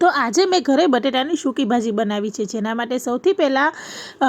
તો આજે મેં ઘરે બટેટાની સૂકી ભાજી બનાવી છે, જેના માટે સૌથી પહેલાં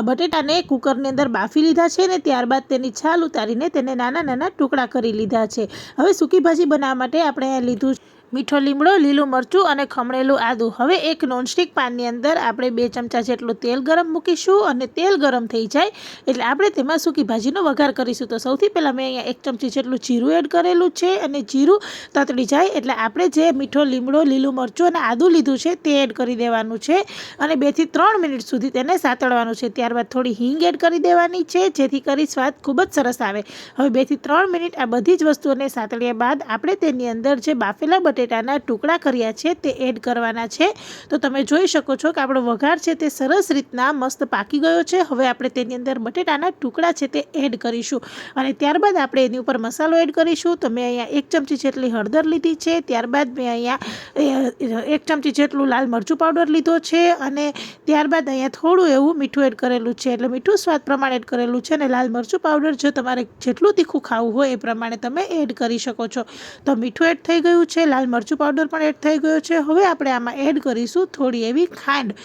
બટેટાને કુકરની અંદર બાફી લીધા છે ને ત્યારબાદ તેની છાલ ઉતારીને તેને નાના નાના ટુકડા કરી લીધા છે. હવે સૂકી ભાજી બનાવવા માટે આપણે લીધું મીઠો લીમડો, લીલું મરચું અને ખમણેલું આદું. હવે એક નોનસ્ટિક પાનની અંદર આપણે બે ચમચા જેટલું તેલ ગરમ મૂકીશું અને તેલ ગરમ થઈ જાય એટલે આપણે તેમાં સૂકી ભાજીનો વઘાર કરીશું. તો સૌથી પહેલાં મેં અહીંયા એક ચમચી જેટલું જીરું એડ કરેલું છે અને જીરું તતડી જાય એટલે આપણે જે મીઠો લીમડો, લીલું મરચું અને આદું લીધું છે તે એડ કરી દેવાનું છે અને બેથી ત્રણ મિનિટ સુધી તેને સાતળવાનું છે. ત્યારબાદ થોડી હિંગ એડ કરી દેવાની છે જેથી કરી સ્વાદ ખૂબ જ સરસ આવે. હવે બેથી ત્રણ મિનિટ આ બધી જ વસ્તુઓને સાતળ્યા બાદ આપણે તેની અંદર જે બાફેલા બટેટાના ટુકડા કર્યા છે, તે એડ કરવાના છે. તો તમે જોઈ શકો છો કે આપણો વઘાર છે તે સરસ રીતના મસ્ત પાકી ગયો છે. હવે આપણે તેની અંદર બટેટાના ટુકડા છે તે એડ કરીશું. અને ત્યારબાદ આપણે એની ઉપર મસાલો એડ કરીશું. તો મેં અહીંયા એક ચમચી જેટલી હળદર લીધી છે. ત્યારબાદ મેં અહીંયા એક ચમચી જેટલું લાલ મરચું પાવડર લીધો છે. અને ત્યારબાદ અહીંયા થોડું એવું મીઠું એડ કરેલું છે. એટલે મીઠું સ્વાદ પ્રમાણે એડ કરેલું છે. અને લાલ મરચું પાવડર જો તમારે જેટલું તીખું ખાવું હોય એ પ્રમાણે તમે એડ કરી શકો છો. તો મીઠું એડ થઈ ગયું છે. લાલ મરચું પાવડર પણ એડ થઈ ગયો છે. હવે આપણે આમાં એડ કરીશું થોડી એવી ખાંડ.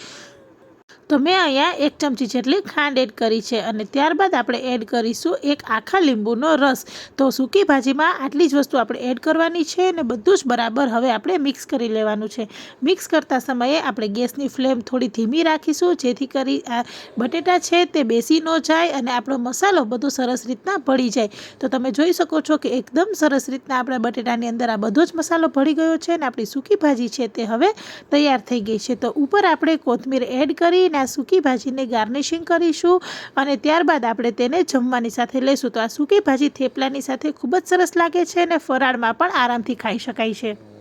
તો મેં અહીંયા એક ચમચી જેટલી ખાંડ એડ કરી છે અને ત્યારબાદ આપણે એડ કરીશું એક આખા લીંબુનો રસ. તો સૂકી ભાજીમાં આટલી જ વસ્તુ આપણે એડ કરવાની છે અને બધું જ બરાબર હવે આપણે મિક્સ કરી લેવાનું છે. મિક્સ કરતા સમયે આપણે ગેસની ફ્લેમ થોડી ધીમી રાખીશું, જેથી કરી આ બટેટા છે તે બેસી ન જાય અને આપણો મસાલો બધો સરસ રીતના ભળી જાય. તો તમે જોઈ શકો છો કે એકદમ સરસ રીતના આપણા બટેટાની અંદર આ બધો જ મસાલો ભળી ગયો છે અને આપણી સૂકી ભાજી છે તે હવે તૈયાર થઈ ગઈ છે. તો ઉપર આપણે કોથમીર એડ કરીને આ સૂકી ભાજીને ગાર્નિશિંગ કરીશું અને ત્યારબાદ આપણે તેને જમવાની સાથે લઈશું તો આ સૂકી ભાજી થેપલાની સાથે ખૂબ જ સરસ લાગે છે અને ફરાળમાં પણ આરામથી ખાઈ શકાય છે.